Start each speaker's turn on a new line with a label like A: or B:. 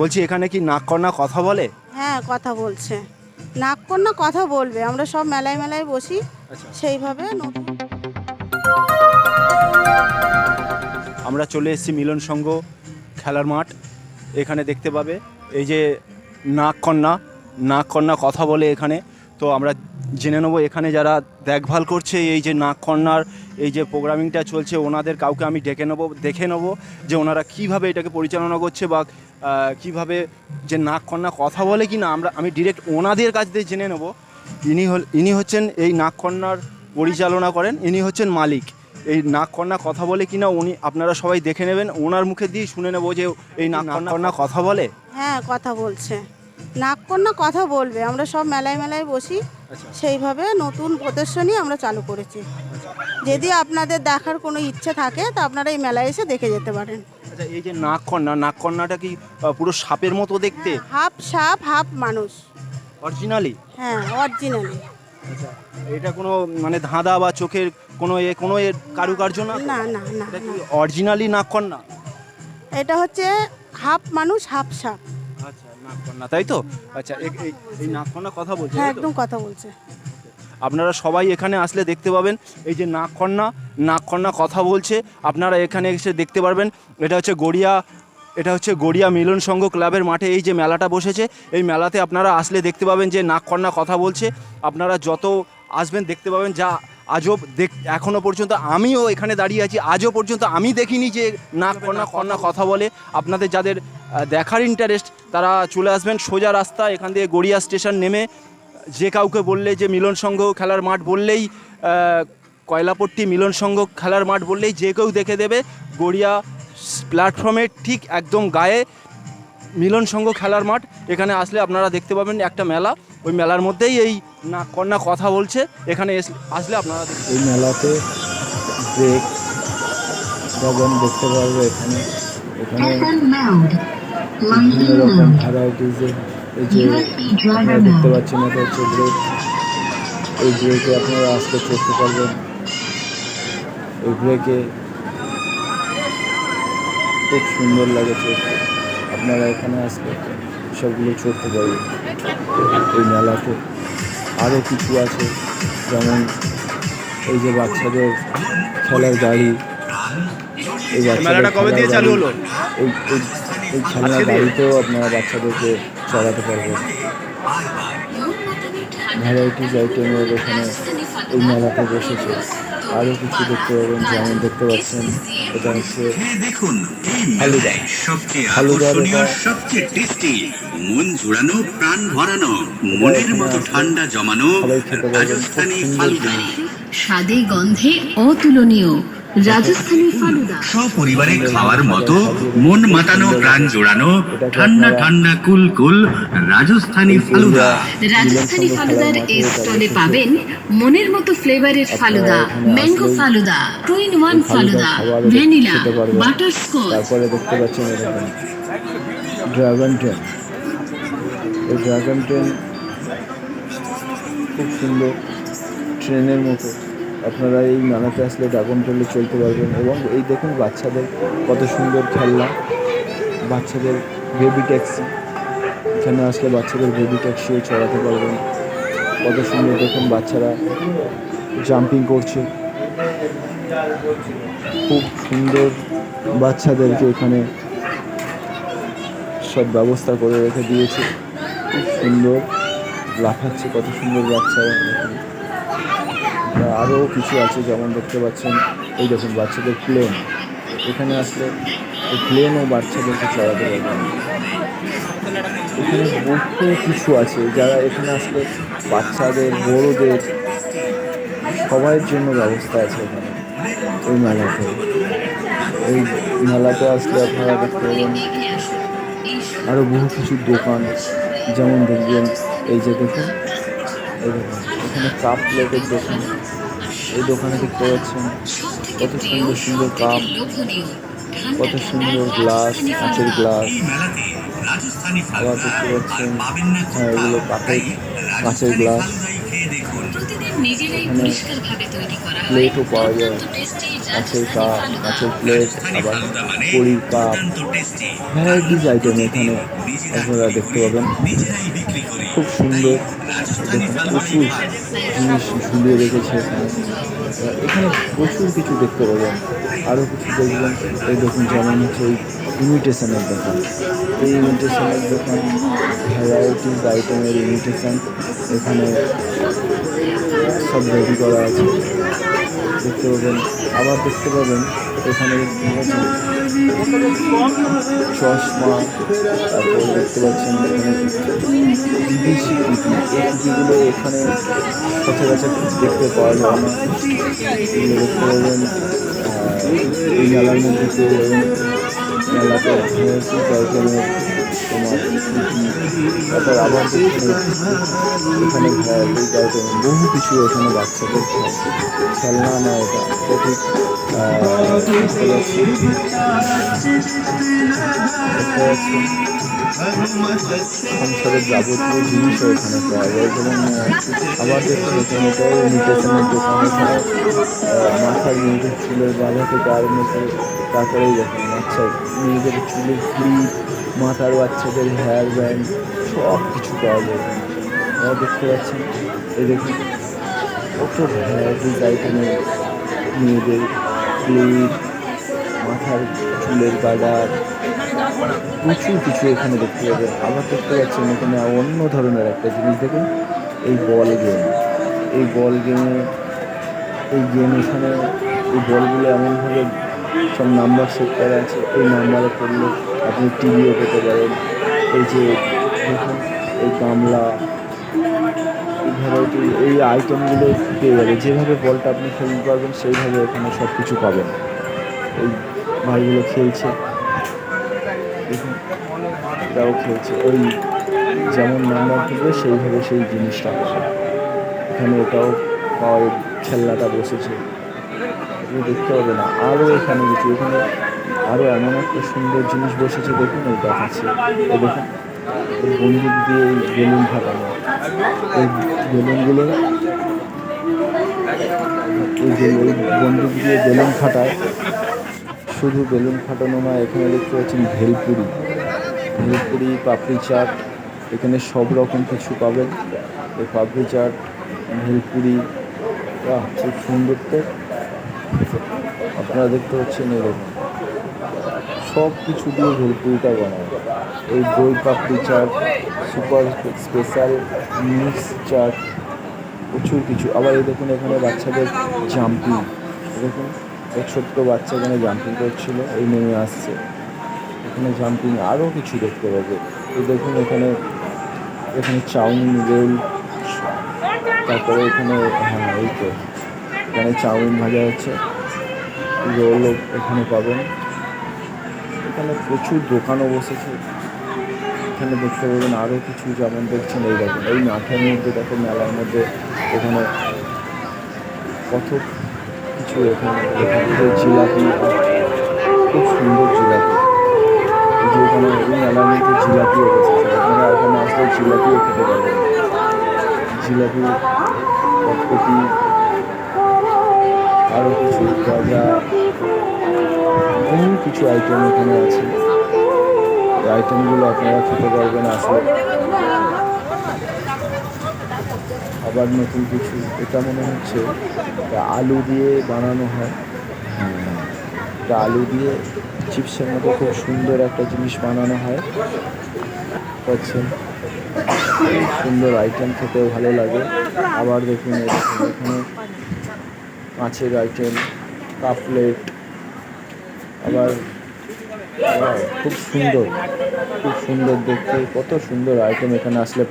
A: বলছি এখানে কি নাক কন্যা কথা বলে?
B: হ্যাঁ কথা বলছে। নাক কন্যা কথা বলবে আমরা সব মেলায় মেলায় বসি
A: আচ্ছা।
B: সেইভাবে নতুন।
A: আমরা চলে এসেছি মিলন সংঘ খেলার মাঠ। এখানে দেখতে পাবে এই যে নাক কন্যা নাক কন্যা কথা বলে এখানে। তো আমরা জেনে নেব, এখানে যারা দেখভাল করছে, এই যে নাক কন্যার এই যে প্রোগ্রামিংটা চলছে, ওনাদের কাউকে আমি ডেকে নেব, দেখে নেব যে ওনারা কীভাবে এটাকে পরিচালনা করছে বা কীভাবে যে নাক কন্যা কথা বলে কি না আমরা, আমি ডিরেক্ট ওনাদের কাছ দিয়ে জেনে নেব। ইনি হল, ইনি হচ্ছেন এই নাক কন্যার পরিচালনা করেন, ইনি হচ্ছেন মালিক। এই নাক কন্যা কথা বলে কিনা, উনি, আপনারা সবাই দেখে নেবেন, ওনার মুখে দিয়ে শুনে নেব যে এই নাক কন্যা কথা বলে।
B: হ্যাঁ কথা বলছে। নাক কন্যা কথা বলবে। আমরা সব মেলায় মেলায় বসি।
A: আচ্ছা।
B: সেইভাবে নতুন প্রদর্শনী আমরা চালু করেছি। যদি আপনাদের দেখার কোনো ইচ্ছে থাকে তা আপনারা এই মেলায় এসে দেখে যেতে পারেন।
A: আচ্ছা এই যে নাক কন্যা নাক কন্যাটা কি পুরো সাপের মতো দেখতে?
B: হাফ সাপ হাফ মানুষ।
A: অরিজিনালি?
B: হ্যাঁ অরিজিনালি।
A: আচ্ছা এটা কোনো মানে ধাঁধা বা চোখের কোনো এ কোনো এর কারুকার্য না?
B: না না না
A: এটা কি অরিজিনালি নাক কন্যা
B: এটা হচ্ছে হাফ মানুষ হাফ সাপ।
A: আচ্ছা নাক কন্যা তাই তো? আচ্ছা এই- এই কথা বলছে
B: হ্যাঁ একদম কথা বলছে।
A: আপনারা সবাই এখানে আসলে দেখতে পাবেন এই যে নাক কন্যা নাক কথা বলছে আপনারা এখানে এসে দেখতে পারবেন এটা হচ্ছে গড়িয়া এটা হচ্ছে গড়িয়া মিলন সংঘ ক্লাবের মাঠে এই যে মেলাটা বসেছে এই মেলাতে আপনারা আসলে দেখতে পাবেন যে নাক কন্যা কথা বলছে আপনারা যত আসবেন দেখতে পাবেন যা আজও দেখ এখনও পর্যন্ত আমিও এখানে দাঁড়িয়ে আছি আজও পর্যন্ত আমি দেখিনি যে না কন্যা কন্যা কথা বলে। আপনাদের যাদের দেখার ইন্টারেস্ট তারা চলে আসবেন সোজা রাস্তা এখান থেকে গড়িয়া স্টেশন নেমে। যে কাউকে বললে যে মিলন সংঘ খেলার মাঠ বললেই কয়লাপট্টি মিলন সংঘ খেলার মাঠ বললেই যে কেউ দেখে দেবে। গড়িয়া প্ল্যাটফর্মের ঠিক একদম গায়ে। মিলন সংঘ খেলার মাঠ। এখানে আসলে আপনারা দেখতে পাবেন একটা মেলা। ওই মেলার মধ্যেই এই না কন্যা কথা বলছে। এখানে এস- আসলে আপনারা
C: এই মেলাতে ব্রেক দেখতে পারবে এখানে। এখানে বিভিন্ন রকম
D: mode.
C: এই যে আপনারা দেখতে. পাচ্ছেন এটা হচ্ছে ব্রেক। এই ব্রেকে আপনারা আসতে চড়তে পারবেন এই ব্রেকে খুব সুন্দর লাগে চড়তে আপনারা এখানে আসলে সবগুলো চড়তে পারবেন এই মেলাতে আরও কিছু আছে? যেমন এই যে বাচ্চাদের খেলার গাড়ি এই
A: মেলাটা কবে দিয়ে
C: খেলার
A: চালু হলো?
C: এই এই এই খেলনার গাড়িতেও আপনারা বাচ্চাদেরকে চড়াতে পারবেন। ভ্যারাইটিস আইটেমের এখানে এই মেলাতে বসেছে। আরও কিছু দেখতে পাবেন যেমন দেখতে পাচ্ছেন এটা হচ্ছে
E: দেখুন হালুদা। সবচেয়ে আকর্ষণীয় সবচেয়ে টেস্টি মন জোড়ানো প্রাণ ভরানো মনের মতো ঠান্ডা জমানো রাজস্থানী ফালুদা
F: স্বাদে গন্ধে অতুলনীয়। রাজস্থানী ফালুদা।
E: সপরিবারে খাওয়ার মতো মন মাতানো প্রাণ জোড়ানো ঠান্ডা ঠান্ডা কুল কুল রাজস্থানী ফালুদা।
F: রাজস্থানী ফালুদার এই স্টলে পাবেন মনের মতো ফ্লেভারের falooda mango falooda two in one falooda vanilla butterscotch.
C: তারপরে দেখতে পাচ্ছেন এরকম ড্রাগন ট্রেন এই ড্রাগন ট্রেন খুব সুন্দর ট্রেনের মতো। আপনারা এই মেলাতে আসলে ড্রাগন ট্রেনে চলতে পারবেন এবং এই দেখুন বাচ্চাদের কত সুন্দর খেলনা, বাচ্চাদের বেবি ট্যাক্সি এখানে আসলে বাচ্চাদের বেবি ট্যাক্সিও চড়াতে পারবেন। কত সুন্দর দেখুন বাচ্চারা জাম্পিং করছে। খুব সুন্দর বাচ্চাদেরকে এখানে সব ব্যবস্থা করে রেখে দিয়েছে। খুব সুন্দর, লাফাচ্ছে কত সুন্দর বাচ্চারা। আরও কিছু আছে, যেমন দেখতে পাচ্ছেন, এই দেখুন, বাচ্চাদের প্লেন এখানে আসলে এই প্লেনও বাচ্চাদেরকে চড়াতে পারবেন এখানে বহু কিছু আছে, যারা এখানে আসলে বাচ্চাদের, বড়োদের সবার জন্য ব্যবস্থা আছে এখানে ওই মেলাতে। এই মেলাতে আসলে আপনারা দেখতে পাবেন আরও বহু কিছু দোকান, যেমন দেখবেন, এই যে এই দেখুন, এখানে কাপ প্লেটের দোকান। এই দোকানে দেখতে পাচ্ছেন কত সুন্দর সুন্দর কাপ কত সুন্দর গ্লাস কাঁচের গ্লাস। আবার দেখতে পাচ্ছেন হ্যাঁ এগুলো কাঠের কাঁচের গ্লাস। প্লেটও পাওয়া যায়। মাছের কাপ মাছের প্লেট আবার কড়ি কাপ ভ্যারাইটিস আইটেম এখানে আপনারা দেখতে পাবেন। খুব সুন্দর প্রচুর জিনিস ঝুলিয়ে রেখেছে এখানে। এখানে প্রচুর কিছু দেখতে পাবেন। আরও কিছু দেখবেন। এই দেখুন, যেমন হচ্ছে ওই ইমিটেশনের দোকান। এই ইমিটেশনের দোকান ভ্যারাইটিস আইটেমের ইমিটেশন এখানে সব রেডি করা আছে। দেখতে পাবেন, আবার দেখতে পাবেন এখানে চশমা, তারপর দেখতে পাচ্ছেন এখানে বিদেশি টুপি এই টুপিগুলো এখানে সচরাচর দেখতে পাওয়া যায়। না এগুলো দেখতে পাবেন এই মেলার মধ্যে মেলাতে তোমার তারপর আবার এখানে বহু কিছু এখানে বাচ্চাদের খেলনা না এটা। ঠিক সংসারের যাবতীয় জিনিসও এখানে পাওয়া যায়। যেমন আবার দেখতে এখানে এটাও ইমিটেশনের দোকান মাথার মেয়েদের চুলের বাঁধা থেকে আরম্ভ করে তারপরেই দেখুন বাচ্চা মেয়েদের চুলের ক্লিপ মাথার বাচ্চাদের হেয়ার ব্যান্ড সব কিছু পাওয়া যায়। এখানে আপনারা দেখতে পাচ্ছেন? এই দেখুন, কত ভ্যারাইটিস আইটেমের মেয়েদের ক্লিপ মাথার চুলের গার্ডার প্রচুর কিছু এখানে দেখতে পাবেন আবার দেখতে পাচ্ছেন, এখানে অন্য ধরনের একটা জিনিস, দেখুন, এই বল গেম। এই বল গেমে, এই গেম এখানে, এই বলগুলো এমনভাবে সব নাম্বার সেট করা আছে। এই নাম্বারে পড়লে আপনি টিভিও পেতে পারেন। এই যে এই গামলা এই ভ্যারাইটি এই আইটেমগুলো পেয়ে যাবে? যেভাবে বলটা আপনি খেলতে পারবেন, সেইভাবে এখানে সব কিছু পাবেন। এই ভাইগুলো খেলছে। দেখুন এটাও খেলছে। ওই যেমন নাম্বার থাকবে সেইভাবে সেই জিনিসটা এখানে এটাও পাওয়া খেলনাটা বসেছে। এগুলো দেখতে হবে না। আরও এখানে কিছু, এখানে আরও এমন একটা সুন্দর জিনিস বসেছে, দেখুন এই দেখাচ্ছে। এই বন্দুক দিয়ে বেলুন ফাটানো এই বেলুনগুলো, এই বন্দুক দিয়ে বেলুন ফাটায়, শুধু বেলুন ফাটানো না এখানে দেখতে পাচ্ছেন ভেলপুরি। ভেলপুরি, পাপড়ি চাট, এখানে সব রকম কিছু পাবেন। এই পাপড়ি চাট, ভেলপুরি খুব সুন্দর তো। আপনারা দেখতে পাচ্ছেন এরকম। সব কিছু দিয়ে ভেলপুরিটা বানায়। এই দই papdi chaat super special mix chaat প্রচুর কিছু। আবার এই দেখুন এখানে বাচ্চাদের জাম্পিং দেখুন এক ছোট্ট বাচ্চা এখানে জাম্পিং করছিল, এই নেমে আসছে। এখানে জাম্পিং আরও কিছু দেখতে পাবে। এই দেখুন এখানে এখানে চাউমিন রোল তারপরে এখানে হ্যাঁ এই তো। এখানে চাউমিন ভাজা হচ্ছে রোল এখানে পাবেন। এখানে প্রচুর দোকানও বসেছে। এখানে দেখতে পাবেন আরও কিছু যেমন দেখছেন এই দেখুন, এই মাঠের মধ্যে দেখো মেলার মধ্যে এখানে কত কিছু এখানে জিলাপি, খুব সুন্দর জিলাপি। যে এখানে এই মেলার মধ্যে জিলাপিও বসেছে। আপনারা এখানে আসলে জিলাপিও খেতে পারবেন। জিলাপি, কটকটি আরও কিছু গজা কিছু আইটেম এখানে আছে। এই আইটেমগুলো আপনারা খেতে পারবেন আসলে। আবার নতুন কিছু। এটা মনে হচ্ছে আলু দিয়ে বানানো হয়। এটা আলু দিয়ে চিপসের মতো খুব সুন্দর একটা জিনিস বানানো হয়। পাচ্ছেন সুন্দর আইটেম খেতেও ভালো লাগে। আবার দেখুন এখানে মাছের আইটেম কাপলেট আবার খুব সুন্দর খুব সুন্দর দেখতে কত সুন্দর আইটেম এখানে আসলে